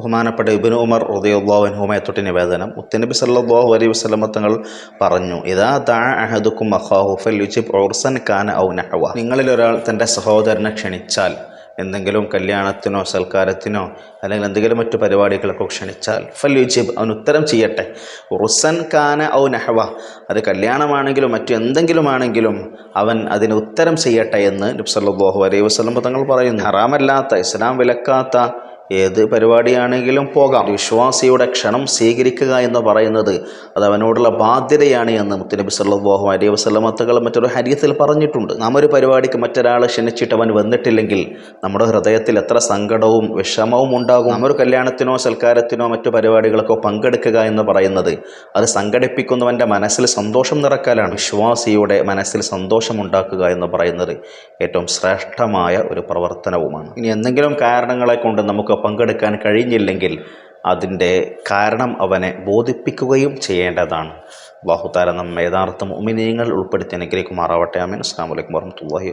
ബഹുമാനപ്പെട്ട ഇബിൻ ഉമർ ഉദയുള്ളാഹുവിനുമയെ തൊട്ട് നിവേദനം. മുത്തനബി സല്ലാഹു അലൈഹി വസ്ലമ തങ്ങൾ പറഞ്ഞു ഇതാ താ അഹദുക്കും അഖാഹു ഫൽ യുജിബ് ഉർസൻ കാന ഔ നഹവ. നിങ്ങളിൽ ഒരാൾ തന്റെ സഹോദരനെ ക്ഷണിച്ചാൽ എന്തെങ്കിലും കല്യാണത്തിനോ സൽക്കാരത്തിനോ അല്ലെങ്കിൽ എന്തെങ്കിലും മറ്റു പരിപാടികൾക്കോ ക്ഷണിച്ചാൽ ഫൽ യുജിബ് അവൻ ഉത്തരം ചെയ്യട്ടെ. ഉറുസൻ കാന ഔ നഹവ. അത് കല്യാണമാണെങ്കിലും മറ്റു എന്തെങ്കിലും ആണെങ്കിലും അവൻ അതിന് ഉത്തരം ചെയ്യട്ടെ എന്ന് നബ്സല്ലാഹു അലൈഹി വസ്ലം തങ്ങൾ പറയുന്നു. ഹറാമല്ലാത്ത ഇസ്ലാം വിലക്കാത്ത ഏത് പരിപാടിയാണെങ്കിലും പോകാം. വിശ്വാസിയുടെ ക്ഷണം സ്വീകരിക്കുക എന്ന് പറയുന്നത് അത് അവനോടുള്ള ബാധ്യതയാണ് എന്ന് മുത്തനബി സല്ലാഹു അലൈഹി വസ്ലമത്തുകൾ മറ്റൊരു ഹരിയത്തിൽ പറഞ്ഞിട്ടുണ്ട്. നാം ഒരു പരിപാടിക്ക് മറ്റൊരാളെ ക്ഷണിച്ചിട്ട് അവൻ വന്നിട്ടില്ലെങ്കിൽ നമ്മുടെ ഹൃദയത്തിൽ എത്ര സങ്കടവും വിഷമവും ഉണ്ടാകും. നാം ഒരു കല്യാണത്തിനോ സൽക്കാരത്തിനോ മറ്റു പരിപാടികൾക്കോ പങ്കെടുക്കുക എന്ന് പറയുന്നത് അത് സംഘടിപ്പിക്കുന്നവന്റെ മനസ്സിൽ സന്തോഷം നിറക്കാനാണ് വിശ്വാസിയുടെ മനസ്സിൽ സന്തോഷമുണ്ടാക്കുക എന്ന് പറയുന്നത് ഏറ്റവും ശ്രേഷ്ഠമായ ഒരു പ്രവർത്തനവുമാണ്. ഇനി എന്തെങ്കിലും കാരണങ്ങളെ കൊണ്ട് നമുക്ക് പങ്കെടുക്കാൻ കഴിഞ്ഞില്ലെങ്കിൽ അതിന്റെ കാരണം അവനെ ബോധിപ്പിക്കുകയും ചെയ്യേണ്ടതാണ്. നമ്മെ യഥാർത്ഥ ഉമിനീയങ്ങൾ ഉൾപ്പെടുത്തി അനുഗ്രഹിക്കുമാറാവട്ടെ. അമീൻ അസ്സാം വലൈക്കും വർഹമത്തല്ലാഹി